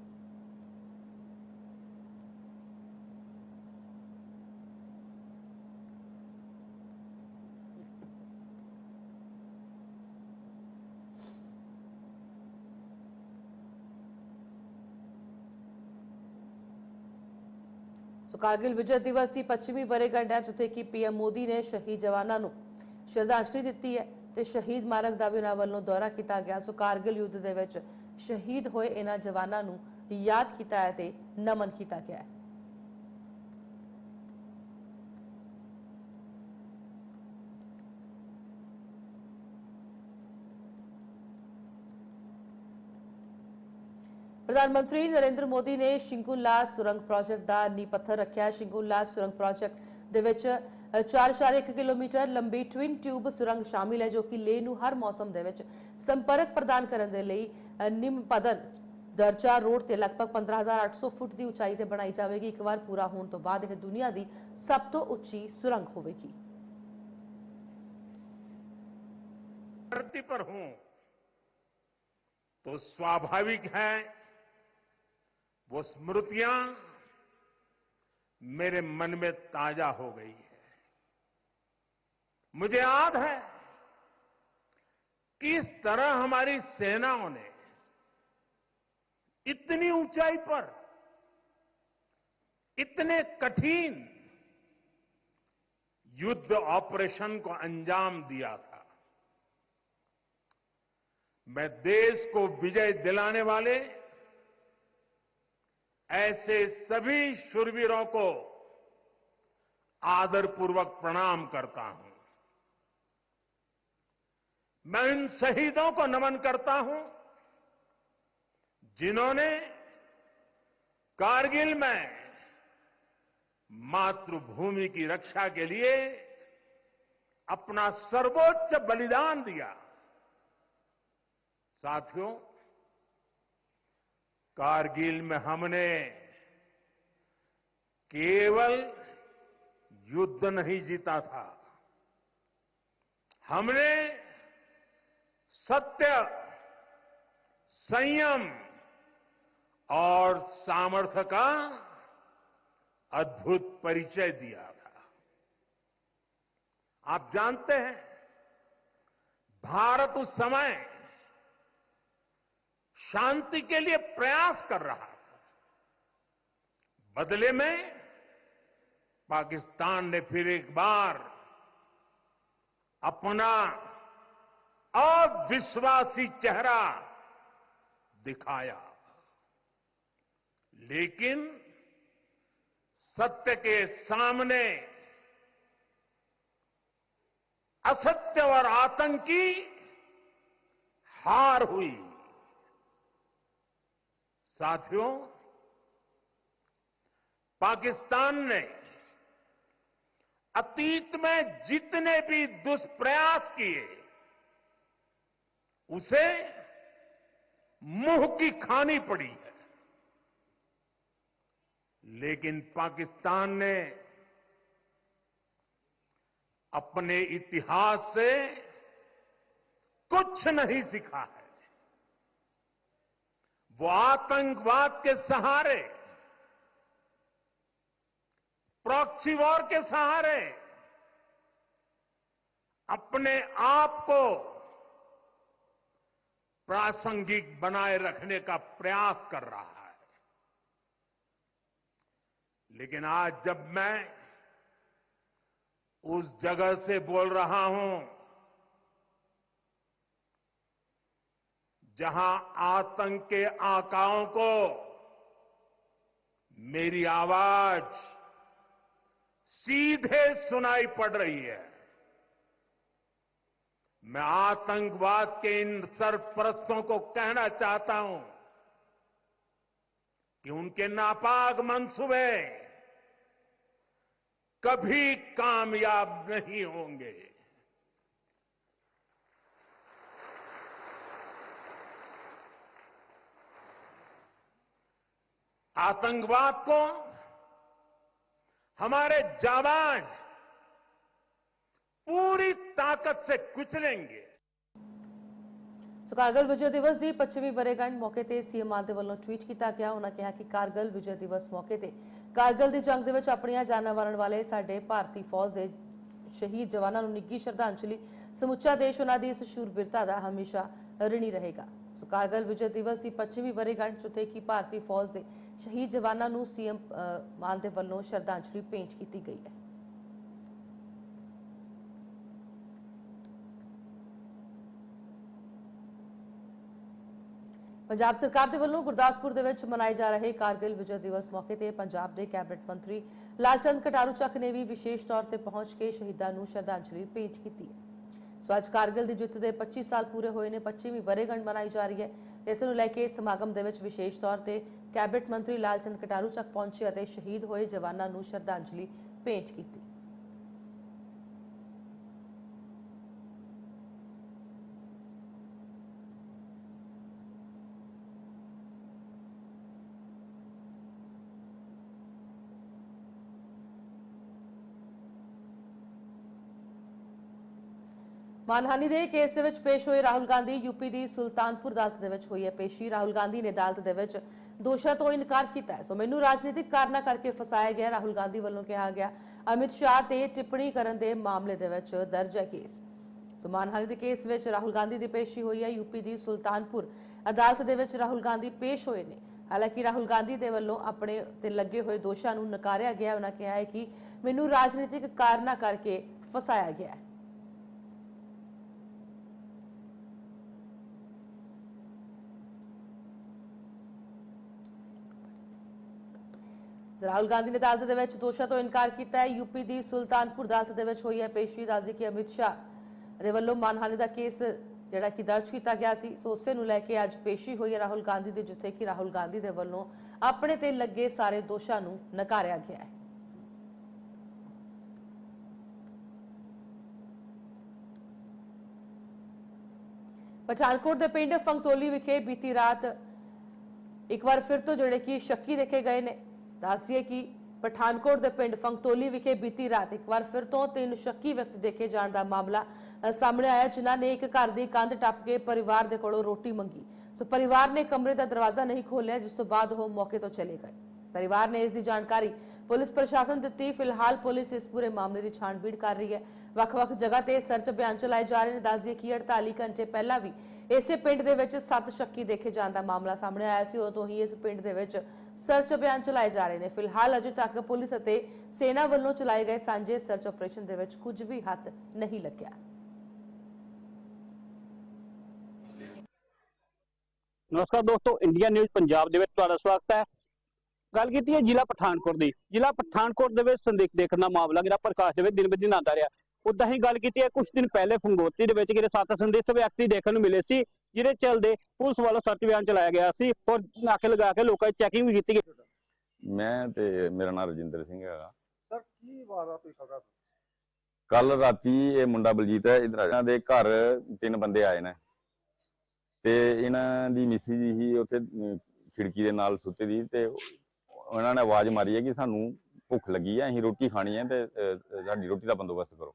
ਸੋ ਕਾਰਗਿਲ ਵਿਜੇ ਦਿਵਸ ਦੀ ਪੱਛਮੀ ਵਰੇਗੰਢ ਹੈ, ਜਿੱਥੇ ਕਿ ਪੀਐਮ ਮੋਦੀ ਨੇ ਸ਼ਹੀਦ ਜਵਾਨਾਂ ਨੂੰ ਸ਼ਰਧਾਂਜਲੀ ਦਿੱਤੀ ਹੈ ਤੇ ਸ਼ਹੀਦ ਮਾਰਗ ਦਾ ਵੀ ਉਹਨਾਂ ਵੱਲੋਂ ਦੌਰਾ ਕੀਤਾ ਗਿਆ। ਸੋ ਕਾਰਗਿਲ ਯੁੱਧ ਦੇ ਵਿੱਚ ਸ਼ਹੀਦ ਹੋਏ ਇਹਨਾਂ ਜਵਾਨਾਂ ਨੂੰ ਯਾਦ ਕੀਤਾ ਹੈ ਤੇ ਨਮਨ ਕੀਤਾ ਗਿਆ ਹੈ। ਪ੍ਰਧਾਨ ਮੰਤਰੀ ਨਰਿੰਦਰ ਮੋਦੀ ਨੇ ਸ਼ਿੰਕੁਲਾ ਸੁਰੰਗ ਪ੍ਰੋਜੈਕਟ ਦਾ ਨੀਂਹ ਪੱਥਰ ਰੱਖਿਆ ਸ਼ਿੰਕੁਲਾ ਸੁਰੰਗ ਪ੍ਰੋਜੈਕਟ ਦੇ ਵਿੱਚ ਅ, 4.1 ਕਿਲੋਮੀਟਰ ਲੰਬੀ ਟਵਿਨ ਟਿਊਬ ਸੁਰੰਗ ਸ਼ਾਮਿਲ ਹੈ ਜੋ ਕਿ ਲੇਹ ਨੂੰ ਹਰ ਮੌਸਮ ਦੇ ਵਿੱਚ ਸੰਪਰਕ ਪ੍ਰਦਾਨ ਕਰਨ ਦੇ ਲਈ ਅ, ਨਿੰਮ ਪਦਨ ਦਰਜਾ ਰੋਡ ਤੇ ਲਗਭਗ 15800 ਫੁੱਟ ਦੀ ਉਚਾਈ ਤੇ ਬਣਾਈ ਜਾਵੇਗੀ ਇੱਕ ਵਾਰ ਪੂਰਾ ਹੋਣ ਤੋਂ ਬਾਅਦ ਇਹ ਦੁਨੀਆ ਦੀ ਸਭ ਤੋਂ ਉੱਚੀ ਸੁਰੰਗ ਹੋਵੇਗੀ धरती पर हूं तो स्वाभाविक है वो स्मृतियाँ मेरे मन में ताज़ा हो गई है। मुझे याद है किस तरह हमारी सेनाओं ने इतनी ऊंचाई पर इतने कठिन युद्ध ऑपरेशन को अंजाम दिया था। मैं देश को विजय दिलाने वाले ऐसे सभी शूरवीरों को आदरपूर्वक प्रणाम करता हूँ। मैं उन शहीदों को नमन करता हूँ, जिन्होंने कारगिल में मातृभूमि की रक्षा के लिए अपना सर्वोच्च बलिदान दिया। साथियों कारगिल में हमने केवल युद्ध नहीं जीता था। हमने सत्य, संयम और सामर्थ्य का अद्भुत परिचय दिया था। आप जानते हैं, भारत उस समय शांति के लिए प्रयास कर रहा था। बदले में पाकिस्तान ने फिर एक बार अपना अविश्वासी चेहरा दिखाया। लेकिन सत्य के सामने असत्य और आतंकी हार हुई। साथियों, पाकिस्तान ने अतीत में जितने भी दुष्प्रयास किए, उसे मुँह की खानी पड़ी है। लेकिन पाकिस्तान ने अपने इतिहास से कुछ नहीं सीखा है। वो आतंकवाद के सहारे प्रॉक्सी वॉर के सहारे, अपने आप को प्रासंगिक बनाए रखने का प्रयास कर रहा है। लेकिन आज जब मैं उस जगह से बोल रहा हूँ जहाँ आतंक के आकाओं को मेरी आवाज़ सीधे सुनाई पड़ रही है। मैं आतंकवाद के इन सरपरस्तों को कहना चाहता हूँ कि उनके नापाक मंसूबे कभी कामयाब नहीं होंगे। आतंकवाद को हमारे जाबाज पूरी ताकत से कुचलेंगे ਸੋ ਕਾਰਗਲ ਵਿਜੇ ਦਿਵਸ ਦੀ 25ਵੀਂ ਵਰੇਗੰਢ ਮੌਕੇ ਤੇ ਸੀਐਮ ਮਾਨ ਦੇ ਵੱਲੋਂ ਟਵੀਟ ਕੀਤਾ ਗਿਆ ਉਹਨਾਂ ਕਿਹਾ ਕਿ ਕਾਰਗਲ ਵਿਜੇ ਦਿਵਸ ਮੌਕੇ ਤੇ ਕਾਰਗਲ ਦੀ ਜੰਗ ਦੇ ਵਿੱਚ ਆਪਣੀਆਂ ਜਾਨਾਂ ਵਾਰਨ ਵਾਲੇ ਸਾਡੇ ਭਾਰਤੀ ਫੌਜ ਦੇ ਸ਼ਹੀਦ ਜਵਾਨਾਂ ਨੂੰ ਨਿੱਘੀ ਸ਼ਰਧਾਂਜਲੀ ਸਮੁੱਚਾ ਦੇਸ਼ ਉਹਨਾਂ ਦੀ ਇਸ ਸ਼ੂਰਬੀਰਤਾ ਦਾ ਹਮੇਸ਼ਾ ਰਿਣੀ ਰਹੇਗਾ ਸੋ ਕਾਰਗਲ ਵਿਜੇ ਦਿਵਸ ਦੀ 25ਵੀਂ ਵਰੇਗੰਢ ਜਿੱਥੇ ਭਾਰਤੀ ਫੌਜ ਦੇ ਸ਼ਹੀਦ ਜਵਾਨਾਂ ਨੂੰ ਸੀਐਮ ਮਾਨ ਦੇ ਵੱਲੋਂ ਸ਼ਰਧਾਂਜਲੀ ਭੇਂਟ ਕੀਤੀ ਗਈ ਹੈ। ਪੰਜਾਬ ਸਰਕਾਰ ਦੇ ਵੱਲੋਂ ਗੁਰਦਾਸਪੁਰ ਦੇ ਵਿੱਚ ਮਨਾਏ ਜਾ ਰਹੇ ਕਾਰਗਿਲ ਵਿਜੈ ਦਿਵਸ ਮੌਕੇ ਤੇ ਪੰਜਾਬ ਦੇ ਕੈਬਨਿਟ ਮੰਤਰੀ ਲਾਲਚੰਦ ਕਟਾਰੂ ਚੱਕ ਨੇ ਵੀ ਵਿਸ਼ੇਸ਼ ਤੌਰ ਤੇ ਪਹੁੰਚ ਕੇ ਸ਼ਹੀਦਾਂ ਨੂੰ ਸ਼ਰਧਾਂਜਲੀ ਭੇਂਟ ਕੀਤੀ ਹੈ। ਸੋ ਅੱਜ ਕਾਰਗਿਲ ਦੀ ਜਿੱਤ ਦੇ 25 ਸਾਲ ਪੂਰੇ ਹੋਏ ਨੇ 25ਵੀਂ ਵਰੇਗੰਢ ਮਨਾਈ ਜਾ ਰਹੀ ਹੈ। ਤੇ ਇਸ ਨੂੰ ਲੈ ਕੇ ਸਮਾਗਮ ਦੇ ਵਿੱਚ ਵਿਸ਼ੇਸ਼ ਤੌਰ ਤੇ ਕੈਬਨਿਟ ਮੰਤਰੀ ਲਾਲਚੰਦ ਕਟਾਰੂ ਚੱਕ ਪਹੁੰਚੇ ਅਤੇ ਸ਼ਹੀਦ ਹੋਏ ਜਵਾਨਾਂ ਨੂੰ ਸ਼ਰਧਾਂਜਲੀ ਭੇਂਟ ਕੀਤੀ। ਮਾਨਹਾਨੀ ਦੇ ਕੇਸ ਦੇ ਵਿੱਚ ਪੇਸ਼ ਹੋਏ ਰਾਹੁਲ ਗਾਂਧੀ ਯੂਪੀ ਦੀ ਸੁਲਤਾਨਪੁਰ ਅਦਾਲਤ ਦੇ ਵਿੱਚ ਹੋਈ ਹੈ ਪੇਸ਼ੀ। ਰਾਹੁਲ ਗਾਂਧੀ ਨੇ ਅਦਾਲਤ ਦੇ ਵਿੱਚ ਦੋਸ਼ਾਂ ਤੋਂ ਇਨਕਾਰ ਕੀਤਾ ਹੈ। ਸੋ ਮੈਨੂੰ ਰਾਜਨੀਤਿਕ ਕਾਰਨਾਂ ਕਰਕੇ ਫਸਾਇਆ ਗਿਆ, ਰਾਹੁਲ ਗਾਂਧੀ ਵੱਲੋਂ ਕਿਹਾ ਗਿਆ। ਅਮਿਤ ਸ਼ਾਹ ਤੇ ਟਿੱਪਣੀ ਕਰਨ ਦੇ ਮਾਮਲੇ ਦੇ ਵਿੱਚ ਦਰਜ ਹੈ ਕੇਸ। ਸੋ ਮਾਨਹਾਨੀ ਦੇ ਕੇਸ ਵਿੱਚ ਰਾਹੁਲ ਗਾਂਧੀ ਦੀ ਪੇਸ਼ੀ ਹੋਈ ਹੈ ਯੂਪੀ ਦੀ ਸੁਲਤਾਨਪੁਰ ਅਦਾਲਤ ਦੇ ਵਿੱਚ ਰਾਹੁਲ ਗਾਂਧੀ ਪੇਸ਼ ਹੋਏ ਨੇ। ਹਾਲਾਂਕਿ ਰਾਹੁਲ ਗਾਂਧੀ ਦੇ ਵੱਲੋਂ ਆਪਣੇ ਤੇ ਲੱਗੇ ਹੋਏ ਦੋਸ਼ਾਂ ਨੂੰ ਨਕਾਰਿਆ ਗਿਆ ਉਹਨਾਂ ਕਿਹਾ ਹੈ ਕਿ ਮੈਨੂੰ ਰਾਜਨੀਤਿਕ ਕਾਰਨਾਂ ਕਰਕੇ ਫਸਾਇਆ ਗਿਆ ਹੈ। ਰਾਹੁਲ ਗਾਂਧੀ ਨੇ ਅਦਾਲਤ ਦੇ ਵਿੱਚ ਦੋਸ਼ਾਂ ਤੋਂ ਇਨਕਾਰ ਕੀਤਾ ਹੈ। ਯੂਪੀ ਦੀ ਸੁਲਤਾਨਪੁਰ ਅਦਾਲਤ ਦੇ ਵਿੱਚ ਹੋਈ ਹੈ ਪੇਸ਼ੀ। ਰਾਜ਼ੀ ਕੇ ਅਮਿਤ ਸ਼ਾਹ ਦੇ ਵੱਲੋਂ ਮਾਨਹਾਨੀ ਦਾ ਕੇਸ ਜਿਹੜਾ ਕਿ ਦਰਜ ਕੀਤਾ ਗਿਆ ਸੀ, ਸੋ ਉਸੇ ਨੂੰ ਲੈ ਕੇ ਅੱਜ ਪੇਸ਼ੀ ਹੋਈ ਹੈ ਰਾਹੁਲ ਗਾਂਧੀ ਦੇ, ਜਿੱਥੇ ਕਿ ਰਾਹੁਲ ਗਾਂਧੀ ਦੇ ਵੱਲੋਂ ਆਪਣੇ ਤੇ ਲੱਗੇ ਸਾਰੇ ਦੋਸ਼ਾਂ ਨੂੰ ਨਕਾਰਿਆ ਗਿਆ ਹੈ। ਪਠਾਨਕੋਟ ਦੇ ਪਿੰਡ ਫੰਗਤੋਲੀ ਵਿਖੇ ਬੀਤੀ ਰਾਤ ਇੱਕ ਵਾਰ ਫਿਰ ਤੋਂ ਜਿਹੜੇ ਕਿ ਸ਼ੱਕੀ ਦੇਖੇ ਗਏ ਨੇ। ਦੱਸੀਏ ਕਿ ਪਠਾਨਕੋਟ ਦੇ ਪਿੰਡ ਫੰਗਤੋਲੀ ਵਿਖੇ ਬੀਤੀ ਰਾਤ ਇੱਕ ਵਾਰ ਫਿਰ ਤੋਂ ਤਿੰਨ ਸ਼ੱਕੀ ਵਿਅਕਤੀ ਦੇਖੇ ਜਾਣ ਦਾ ਮਾਮਲਾ ਸਾਹਮਣੇ ਆਇਆ, ਜਿਨ੍ਹਾਂ ਨੇ ਇੱਕ ਘਰ ਦੀ ਕੰਧ ਟੱਪ ਕੇ ਪਰਿਵਾਰ ਦੇ ਕੋਲੋਂ ਰੋਟੀ ਮੰਗੀ। ਸੋ ਪਰਿਵਾਰ ਨੇ ਕਮਰੇ ਦਾ ਦਰਵਾਜ਼ਾ ਨਹੀਂ ਖੋਲ੍ਹਿਆ, ਜਿਸ ਤੋਂ ਬਾਅਦ ਉਹ ਮੌਕੇ ਤੋਂ ਚਲੇ ਗਏ। ਪਰਿਵਾਰ ਨੇ ਇਸ ਦੀ ਜਾਣਕਾਰੀ ਪੁਲਿਸ ਪ੍ਰਸ਼ਾਸਨ ਦਿੱਤੀ, ਫਿਲਹਾਲ ਪੁਲਿਸ ਇਸ ਪੂਰੇ ਮਾਮਲੇ ਦੀ ਛਾਣਬੀਣ ਕਰ ਰਹੀ ਹੈ। ਵੱਖ-ਵੱਖ ਜਗ੍ਹਾ ਤੇ ਸਰਚ ਅਭਿਆਨ ਚਲਾਏ ਜਾ ਰਹੇ ਨੇ। ਦੱਸਦੀਏ ਕਿ 48 ਘੰਟੇ ਪਹਿਲਾਂ ਵੀ ਇਸੇ ਪਿੰਡ ਦੇ ਵਿੱਚ ਸੱਤ ਸ਼ੱਕੀ ਦੇਖੇ ਜਾਣ ਦਾ ਮਾਮਲਾ ਸਾਹਮਣੇ ਆਇਆ ਸੀ। ਉਦੋਂ ਹੀ ਇਸ ਪਿੰਡ ਦੇ ਵਿੱਚ ਸਰਚ ਅਭਿਆਨ ਚਲਾਏ ਜਾ ਰਹੇ ਨੇ। ਫਿਲਹਾਲ ਅਜੇ ਤੱਕ ਪੁਲਿਸ ਅਤੇ ਸੇਨਾ ਵੱਲੋਂ ਚਲਾਏ ਗਏ ਸਾਂਝੇ ਸਰਚ ਆਪਰੇਸ਼ਨ ਦੇ ਵਿੱਚ ਕੁਝ ਵੀ ਹੱਥ ਨਹੀਂ ਲੱਗਿਆ। ਨਮਸਕਾਰ ਦੋਸਤੋ ਇੰਡੀਆ ਨਿਊਜ਼ ਪੰਜਾਬ ਦੇ ਵਿੱਚ ਤੁਹਾਡਾ ਸਵਾਗਤ ਹੈ। ਗੱਲ ਕੀਤੀ ਹੈ ਜ਼ਿਲ੍ਹਾ ਪਠਾਨਕੋਟ ਦੀ। ਜ਼ਿਲ੍ਹਾ ਪਠਾਨਕੋਟ ਦੇ ਵਿੱਚ ਸੰਦਿਕ ਦੇਖਣ ਦਾ ਮਾਮਲਾ ਜਿਹੜਾ ਪ੍ਰਕਾਸ਼ ਦੇ ਵਿੱਚ ਦਿਨ ਬ ਦਿਨ ਆਉਂਦਾ ਰਿਹਾ। ਉਦਾਂ ਹੀ ਗੱਲ ਕੀਤੀ ਹੈ ਕੁਝ ਦਿਨ ਪਹਿਲੇ ਫੰਗੋਤੀ ਦੇ ਵਿੱਚ ਜਿਹੜੇ ਸੱਤ ਸੰਦਿਗਧ ਵਿਅਕਤੀ ਦੇਖਣ ਨੂੰ ਮਿਲੇ ਸੀ ਜਿਹਦੇ ਚੱਲਦੇ ਪੁਲਿਸ ਵੱਲੋਂ ਸਰਚ ਅਭਿਆਨ ਚਲਾਇਆ ਗਿਆ ਸੀ ਔਰ ਨਾਕੇ ਲਗਾ ਕੇ ਲੋਕਾਂ ਦੀ ਚੈਕਿੰਗ ਵੀ ਕੀਤੀ ਗਈ। ਮੈਂ ਤੇ ਮੇਰਾ ਨਾਮ ਰਜਿੰਦਰ ਸਿੰਘ ਹੈਗਾ। ਸਰ ਕੀ ਵਾਰਦਾਤ ਹੋਈ ਖਬਰ ਕੱਲ ਰਾਤੀ ਇਹ ਮੁੰਡਾ ਬਲਜੀਤ ਹੈ ਇਧਰ ਇਹਨਾਂ ਦੇ ਘਰ ਤਿੰਨ ਬੰਦੇ ਆਏ ਨੇ। ਤੇ ਇਹਨਾਂ ਦੀ ਮਿਸੀ ਜੀ ਹੀ ਉੱਥੇ ਖਿੜਕੀ ਦੇ ਨਾਲ ਸੁੱਤੇ ਦੀ ਤੇ ਉਹਨਾਂ ਨੇ ਆਵਾਜ਼ ਮਾਰੀ ਹੈ ਕਿ ਸਾਨੂੰ ਭੁੱਖ ਲੱਗੀ ਹੈ ਅਸੀਂ ਰੋਟੀ ਖਾਣੀ ਹੈ ਤੇ ਸਾਡੀ ਰੋਟੀ ਦਾ ਬੰਦੋਬਸਤ ਕਰੋ।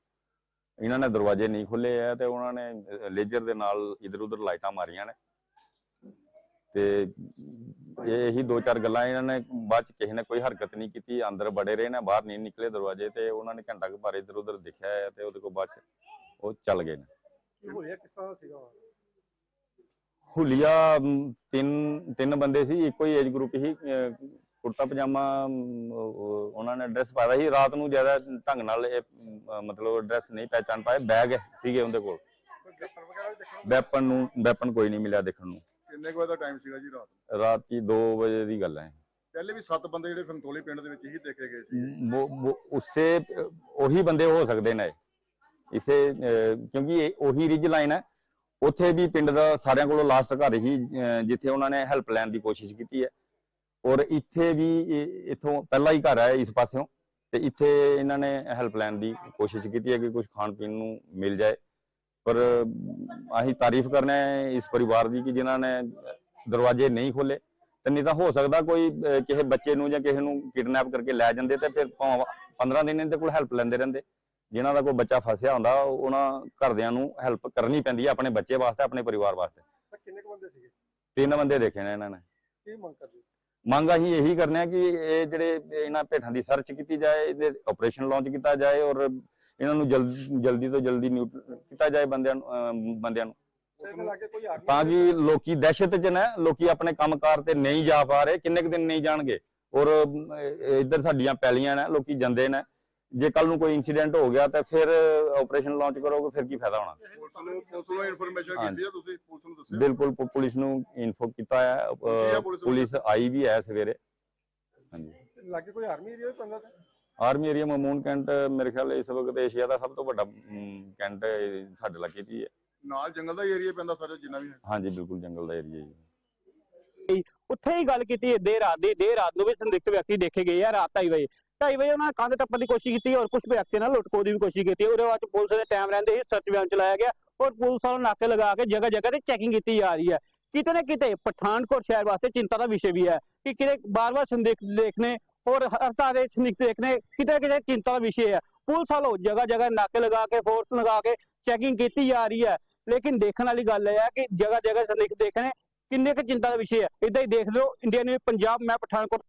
ਇਹਨਾਂ ਨੇ ਦਰਵਾਜ਼ੇ ਨਹੀਂ ਖੋਲੇ ਆ ਤੇ ਉਹਨਾਂ ਨੇ ਲੇਜ਼ਰ ਦੇ ਨਾਲ ਇਧਰ ਉਧਰ ਲਾਈਟਾਂ ਮਾਰੀਆਂ ਨੇ। ਤੇ ਇਹ ਇਹੀ ਦੋ ਚਾਰ ਗੱਲਾਂ ਇਹਨਾਂ ਨੇ ਬਾਅਦ ਚ ਕਿਸੇ ਨੇ ਕੋਈ ਹਰਕਤ ਨਹੀਂ ਕੀਤੀ ਅੰਦਰ ਬੜੇ ਰਹੇ ਨੇ ਬਾਹਰ ਨਹੀਂ ਨਿਕਲੇ ਦਰਵਾਜ਼ੇ ਤੇ ਉਹਨਾਂ ਨੇ ਘੰਟਾ ਕੁ ਭਰ ਇੱਧਰ ਉੱਧਰ ਦੇਖਿਆ ਹੈ ਤੇ ਉਹਦੇ ਕੋਲ ਬਾਅਦ ਚ ਉਹ ਚੱਲ ਗਏ ਨੇ। ਕੀ ਹੋਇਆ ਕਿਸ ਸੀਗਾ ਹੁਲੀਆ ਤਿੰਨ ਤਿੰਨ ਬੰਦੇ ਸੀ ਇੱਕੋ ਹੀ ਏਜ ਗਰੁੱਪ ਸੀ ਅਹ, ਕੁੜਤਾ ਪਜਾਮਾ ਉਹਨਾਂ ਨੇ ਡਰੈਸ ਪਾਇਆ ਸੀ। ਰਾਤ ਨੂੰ ਜ਼ਿਆਦਾ ਢੰਗ ਨਾਲ ਇਹ ਮਤਲਬ ਡਰੈਸ ਨਹੀਂ ਪਹਿਚਾਨ ਪਾਏ। ਬੈਗ ਸੀਗੇ ਉਹਦੇ ਕੋਲ। ਵੈਪਨ ਨੂੰ ਵੈਪਨ ਕੋਈ ਨਹੀਂ ਮਿਲਿਆ ਦੇਖਣ ਨੂੰ। ਕਿੰਨੇ ਵਜੇ ਦਾ ਟਾਈਮ ਸੀਗਾ ਜੀ ਰਾਤ? ਰਾਤ ਦੀ 2 ਵਜੇ ਦੀ ਗੱਲ ਹੈ। ਪਹਿਲੇ ਵੀ 7 ਬੰਦੇ ਜਿਹੜੇ ਫੰਤੋਲੀ ਪਿੰਡ ਦੇ ਵਿੱਚ ਹੀ ਦੇਖੇ ਗਏ ਸੀ ਉਸੇ ਉਹੀ ਬੰਦੇ ਹੋ ਸਕਦੇ ਨੇ। ਇਸੇ ਕਿਉਂਕਿ ਇਹ ਉਹੀ ਰਿਜ ਲਾਈਨ ਹੈ। ਉੱਥੇ ਵੀ ਪਿੰਡ ਦਾ ਸਾਰਿਆਂ ਕੋਲੋਂ ਲਾਸਟ ਘਰ ਹੀ ਜਿੱਥੇ ਉਹਨਾਂ ਨੇ ਹੈਲਪ ਲੈਣ ਦੀ ਕੋਸ਼ਿਸ਼ ਕੀਤੀ ਹੈ। ਔਰ ਇੱਥੇ ਵੀ ਇੱਥੋਂ ਪਹਿਲਾ ਹੀ ਘਰ ਹੈ ਇਸ ਪਾਸਿਓਂ ਤੇ ਇੱਥੇ ਇਹਨਾਂ ਨੇ ਹੈਲਪ ਲੈਣ ਦੀ ਕੋਸ਼ਿਸ਼ ਕੀਤੀ ਹੈ ਕਿ ਕੁਝ ਖਾਣ ਪੀਣ ਨੂੰ ਮਿਲ ਜਾਏ। ਪਰ ਅਸੀਂ ਤਾਰੀਫ ਕਰਨਾ ਹੈ ਇਸ ਪਰਿਵਾਰ ਦੀ ਕਿ ਜਿਨ੍ਹਾਂ ਨੇ ਦਰਵਾਜ਼ੇ ਨਹੀਂ ਖੋਲੇ ਤੇ ਨਹੀਂ ਤਾਂ ਹੋ ਸਕਦਾ ਕੋਈ ਕਿਸੇ ਬੱਚੇ ਨੂੰ ਜਾਂ ਕਿਸੇ ਨੂੰ ਕਿਡਨੈਪ ਕਰਕੇ ਲੈ ਜਾਂਦੇ ਤੇ ਫਿਰ ਭਾਵੇਂ 15 ਦਿਨ ਇਹਦੇ ਕੋਲ ਹੈਲਪ ਲੈਂਦੇ ਰਹਿੰਦੇ। ਜਿਨ੍ਹਾਂ ਦਾ ਕੋਈ ਬੱਚਾ ਫਸਿਆ ਹੁੰਦਾ ਉਹਨਾਂ ਘਰਦਿਆਂ ਨੂੰ ਹੈਲਪ ਕਰਨੀ ਪੈਂਦੀ ਹੈ ਆਪਣੇ ਬੱਚੇ ਵਾਸਤੇ ਆਪਣੇ ਪਰਿਵਾਰ ਵਾਸਤੇ। ਸਰ ਕਿੰਨੇ ਕੁ ਬੰਦੇ ਸੀਗੇ? ਤਿੰਨ ਬੰਦੇ ਦੇਖੇ ਨੇ ਇਹਨਾਂ ਨੇ। ਕੀ ਮੰਗ ਕਰਦੇ? ਮੰਗ ਅਸੀਂ ਇਹੀ ਕਰਨੇ ਆ ਕਿ ਇਹ ਜਿਹੜੇ ਇਹਨਾਂ ਭੇਠਾਂ ਦੀ ਸਰਚ ਕੀਤੀ ਜਾਏ ਇਹਦੇ ਆਪਰੇਸ਼ਨ ਲਾਂਚ ਕੀਤਾ ਜਾਏ ਔਰ ਇਹਨਾਂ ਨੂੰ ਜਲਦੀ ਜਲਦੀ ਤੋਂ ਜਲਦੀ ਨਿਊਟਰਲ ਕੀਤਾ ਜਾਏ ਬੰਦਿਆਂ ਨੂੰ ਬੰਦਿਆਂ ਨੂੰ। ਤਾਂ ਕਿ ਲੋਕੀ ਦਹਿਸ਼ਤ 'ਚ ਨੇ ਲੋਕੀ ਆਪਣੇ ਕੰਮਕਾਰ ਤੇ ਨਹੀਂ ਜਾ ਪਾ ਰਹੇ ਕਿੰਨੇ ਕੁ ਦਿਨ ਨਹੀਂ ਜਾਣਗੇ। ਔਰ ਇੱਧਰ ਸਾਡੀਆਂ ਪੈਲੀਆਂ ਨੇ ਲੋਕੀ ਜਾਂਦੇ ਨੇ। ਜੇ ਕੱਲ ਨੂੰ ਕੋਈ ਇਨਸੀਡੈਂਟ ਹੋ ਗਿਆ ਤਾਂ ਫਿਰ ਆਪਰੇਸ਼ਨ ਲਾਂਚ ਕਰੋਗੇ ਫਿਰ ਕੀ ਫਾਇਦਾ ਹੋਣਾ? ਪੁਲਿਸ ਨੂੰ ਪੁਲਿਸ ਨੂੰ ਇਨਫੋਰਮੇਸ਼ਨ ਹਾਂਜੀ। ਕੀਤੀ ਹੈ ਤੁਸੀਂ? ਪੁਲਿਸ ਨੂੰ ਦੱਸਿਆ? ਬਿਲਕੁਲ ਪੁ- ਪੁਲਿਸ ਨੂੰ ਇਨਫੋ ਕੀਤਾ ਹੈ। ਪੁਲਿਸ ਪੁਲਿਸ ਆਈ ਵੀ ਹੈ ਸਵੇਰੇ। ਹਾਂਜੀ। ਲੱਗੇ ਕੋਈ ਆਰਮੀ ਏਰੀਆ ਵੀ ਪੈਂਦਾ ਤੇ? ਆਰਮੀ ਏਰੀਆ ਮਮੂਨ ਕੈਂਟ ਮੇਰੇ ਖਿਆਲ ਇਸ ਵਕਤ ਏਸ਼ੀਆ ਦਾ ਸਭ ਤੋਂ ਵੱਡਾ ਅਮ, ਕੈਂਟ ਸਾਡੇ ਇਲਾਕੇ 'ਚ ਹੀ ਹੈ। ਨਾਲ ਜੰਗਲ ਦਾ ਏਰੀਆ ਪੈਂਦਾ ਸਾਰਾ ਜਿੰਨਾ ਵੀ ਹੈ। ਹਾਂਜੀ ਬਿਲਕੁਲ ਜੰਗਲ ਦਾ ਏਰੀਆ ਜੀ ਉੱਥੇ ਹੀ ਗੱਲ ਕੀਤੀ ਦੇਰ ਰਾਤ ਦੀ ਦੇਰ ਰਾਤ ਨੂੰ ਵੀ ਸੰਦਿਗਧ ਵਿਅਕਤੀ ਦੇਖੇ ਗਏ ਆ ਰਾਤ 2:30 ਵਜੇ ਢਾਈ ਵਜੇ ਉਹਨਾਂ ਨੇ ਕੰਧ ਟੱਪਣ ਦੀ ਕੋਸ਼ਿਸ਼ ਕੀਤੀ ਔਰ ਕੁਝ ਵਿਅਕਤੀ ਨਾਲ ਲੁੱਟ ਦੀ ਵੀ ਕੋਸ਼ਿਸ਼ ਕੀਤੀ। ਉਹਦੇ ਬਾਅਦ ਪੁਲਿਸ ਦੇ ਟਾਈਮ ਰਹਿੰਦੇ ਹੀ ਸਰਚ ਅਭਿਆਨ ਚਲਾਇਆ ਗਿਆ ਔਰ ਪੁਲਿਸ ਵੱਲੋਂ ਨਾਕੇ ਲਗਾ ਕੇ ਜਗ੍ਹਾ ਜਗ੍ਹਾ ਤੇ ਚੈਕਿੰਗ ਕੀਤੀ ਜਾ ਰਹੀ ਹੈ। ਕਿਤੇ ਨਾ ਕਿਤੇ ਪਠਾਨਕੋਟ ਸ਼ਹਿਰ ਵਾਸਤੇ ਚਿੰਤਾ ਦਾ ਵਿਸ਼ੇ ਵੀ ਹੈ ਕਿ ਕਿਤੇ ਬਾਰ-ਬਾਰ ਸੰਦਿਗਧ ਦੇਖਣੇ ਔਰ ਹਰ ਦੇ ਸੰਦਿਗਧ ਦੇਖਣੇ ਕਿਤੇ ਨਾ ਕਿਤੇ ਚਿੰਤਾ ਦਾ ਵਿਸ਼ੇ ਹੈ ਪੁਲਿਸ ਵੱਲੋਂ ਜਗ੍ਹਾ ਜਗ੍ਹਾ ਨਾਕੇ ਲਗਾ ਕੇ ਫੋਰਸ ਲਗਾ ਕੇ ਚੈਕਿੰਗ ਕੀਤੀ ਜਾ ਰਹੀ ਹੈ। ਲੇਕਿਨ ਦੇਖਣ ਵਾਲੀ ਗੱਲ ਇਹ ਹੈ ਕਿ ਜਗ੍ਹਾ ਜਗ੍ਹਾ ਸੰਦਿਗਧ ਦੇਖਣੇ ਕਿੰਨੇ ਕੁ ਚਿੰਤਾ ਦਾ ਵਿਸ਼ੇ ਹੈ ਇਦਾਂ ਹੀ ਦੇਖ ਲਓ ਇੰਡੀਆ ਨਿਊਜ਼ ਪੰਜਾਬ, ਮੈਂ ਪਠਾਨਕੋਟ